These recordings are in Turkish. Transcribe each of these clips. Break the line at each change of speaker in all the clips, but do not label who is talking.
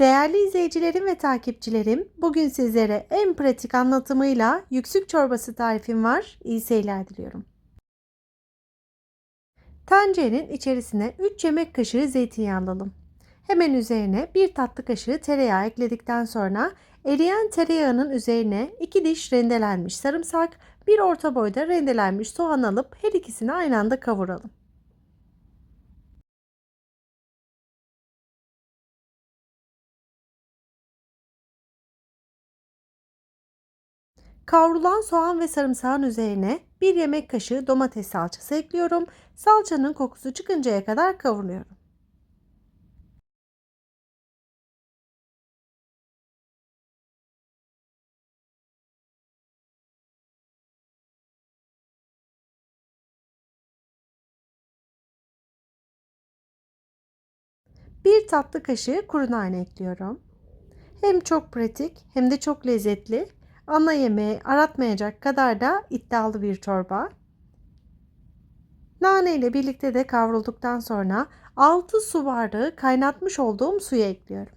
Değerli izleyicilerim ve takipçilerim, bugün sizlere en pratik anlatımıyla yüksük çorbası tarifim var. İyi seyirler diliyorum. Tencerenin içerisine 3 yemek kaşığı zeytinyağı alalım. Hemen üzerine 1 tatlı kaşığı tereyağı ekledikten sonra eriyen tereyağının üzerine 2 diş rendelenmiş sarımsak, 1 orta boyda rendelenmiş soğan alıp her ikisini aynı anda kavuralım. Kavrulan soğan ve sarımsağın üzerine 1 yemek kaşığı domates salçası ekliyorum. Salçanın kokusu çıkıncaya kadar kavuruyorum. Bir tatlı kaşığı kuru nane ekliyorum. Hem çok pratik hem de çok lezzetli. Ana yemeği aratmayacak kadar da iddialı bir çorba. Nane ile birlikte de kavrulduktan sonra 6 su bardağı kaynatmış olduğum suyu ekliyorum.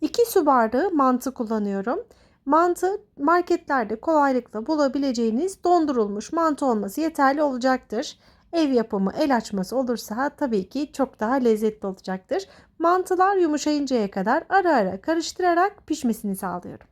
İki su bardağı mantı kullanıyorum. Mantı marketlerde kolaylıkla bulabileceğiniz dondurulmuş mantı olması yeterli olacaktır. Ev yapımı el açması olursa tabii ki çok daha lezzetli olacaktır. Mantılar yumuşayıncaya kadar ara ara karıştırarak pişmesini sağlıyorum.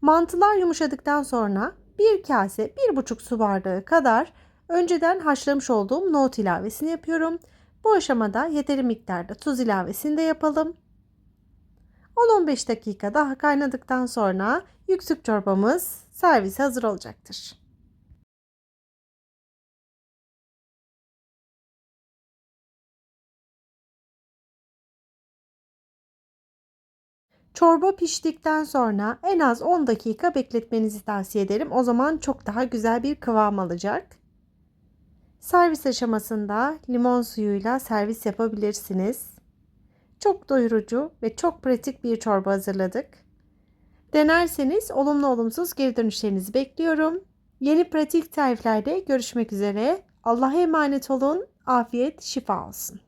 Mantılar yumuşadıktan sonra bir kase bir buçuk su bardağı kadar önceden haşlamış olduğum nohut ilavesini yapıyorum. Bu aşamada yeteri miktarda tuz ilavesini de yapalım. 10-15 dakika daha kaynadıktan sonra yüksük çorbamız servise hazır olacaktır. Çorba piştikten sonra en az 10 dakika bekletmenizi tavsiye ederim. O zaman çok daha güzel bir kıvam alacak. Servis aşamasında limon suyuyla servis yapabilirsiniz. Çok doyurucu ve çok pratik bir çorba hazırladık. Denerseniz olumlu olumsuz geri dönüşlerinizi bekliyorum. Yeni pratik tariflerde görüşmek üzere. Allah'a emanet olun. Afiyet, şifa olsun.